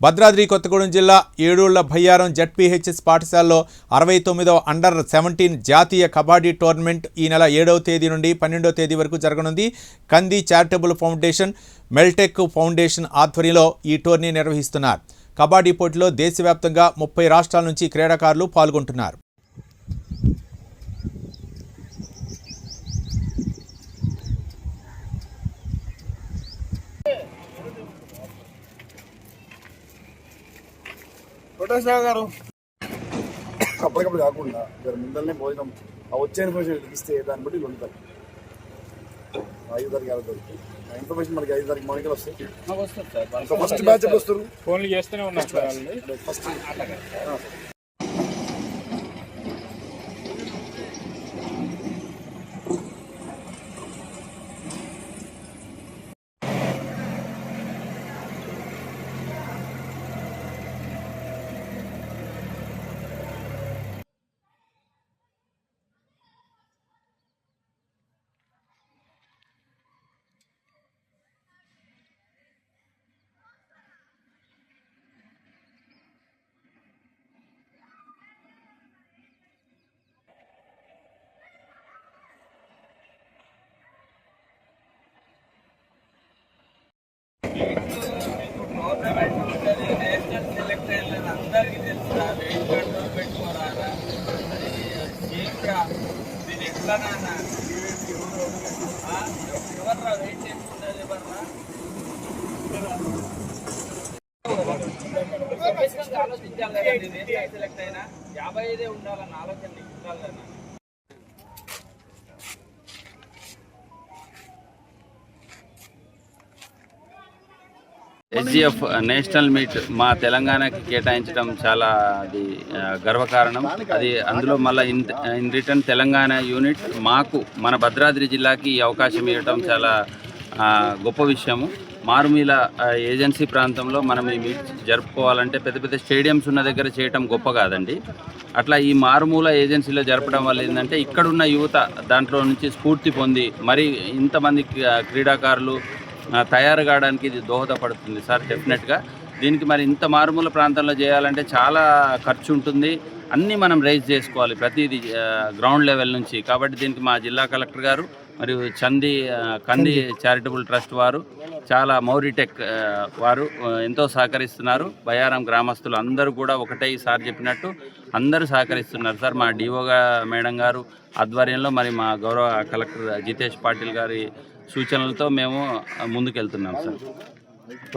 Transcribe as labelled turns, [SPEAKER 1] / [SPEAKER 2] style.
[SPEAKER 1] భద్రాద్రి కొత్తగూడెం జిల్లా ఏడూళ్ళ భయ్యారం జడ్పీహెచ్ఎస్ పాఠశాలలో అరవై తొమ్మిదవ అండర్ సెవెంటీన్ జాతీయ కబడ్డీ టోర్నమెంట్ ఈ నెల ఏడవ తేదీ నుండి పన్నెండవ తేదీ వరకు జరగనుంది. కంది చారిటబుల్ ఫౌండేషన్ మెల్టెక్ ఫౌండేషన్ ఆధ్వర్యంలో ఈ టోర్నీ నిర్వహిస్తున్నారు. కబడ్డీ పోటీలో దేశవ్యాప్తంగా ముప్పై రాష్ట్రాల నుంచి క్రీడాకారులు పాల్గొంటున్నారు.
[SPEAKER 2] కోటేశ్వరరావు గారు. అప్పటికప్పుడు కాకుండా జర ముందరనే భోజనం ఆ వచ్చే ఇన్ఫర్మేషన్ ఇస్తే దాన్ని బట్టి ఉంటాం ఐదు తారీఖు ఆరు తారీఖు. ఆ ఇన్ఫర్మేషన్ మనకి ఐదు తారీఖు మార్నింగ్ వస్తాయి. ఫస్ట్ బ్యాచ్ వస్తారు?
[SPEAKER 3] ఫోన్లు చేస్తూనే ఉన్నారు సార్ వాళ్ళు.
[SPEAKER 2] ఫస్ట్
[SPEAKER 4] ఎట్లా నాన్న ఎవర్రా వెయిట్ చేసుకున్నది ఎవర్రా ఆలోచించాలి సెలెక్ట్ యాభై ఐదే ఉండాలన్న ఆలోచన నీకు ఉండాలి
[SPEAKER 5] ఎస్జిఎఫ్ నేషనల్ మీట్ మా తెలంగాణకి కేటాయించడం చాలా అది గర్వకారణం. అది అందులో మళ్ళీ in in return Telangana unit మాకు మన భద్రాద్రి జిల్లాకి ఈ అవకాశం ఇవ్వటం చాలా గొప్ప విషయము. మారుమీల ఏజెన్సీ ప్రాంతంలో మనం ఈ మీట్ జరుపుకోవాలంటే పెద్ద పెద్ద స్టేడియంస్ ఉన్న దగ్గర చేయటం గొప్ప కాదండి. అట్లా ఈ మారుమూల ఏజెన్సీలో జరపడం వల్ల ఏంటంటే ఇక్కడున్న యువత దాంట్లో నుంచి స్ఫూర్తి పొంది మరి ఇంతమంది క్రీడాకారులు తయారు కావడానికి ఇది దోహదపడుతుంది సార్ డెఫినెట్గా. దీనికి మరి ఇంత మారుమూల ప్రాంతంలో చేయాలంటే చాలా ఖర్చు ఉంటుంది. అన్నీ మనం రైజ్ చేసుకోవాలి ప్రతిదీ గ్రౌండ్ లెవెల్ నుంచి. కాబట్టి దీనికి మా జిల్లా కలెక్టర్ గారు మరియు చంది కంది చారిటబుల్ ట్రస్ట్ వారు చాలా మౌరిటెక్ వారు ఎంతో సహకరిస్తున్నారు. బయారం గ్రామస్తులు అందరూ కూడా ఒకటే సార్ చెప్పినట్టు అందరూ సహకరిస్తున్నారు సార్. మా డిఓగా మేడం గారు ఆధ్వర్యంలో మరి మా గౌరవ కలెక్టర్ జితేష్ పాటిల్ గారి సూచనలతో మేము ముందుకెళ్తున్నాం సార్.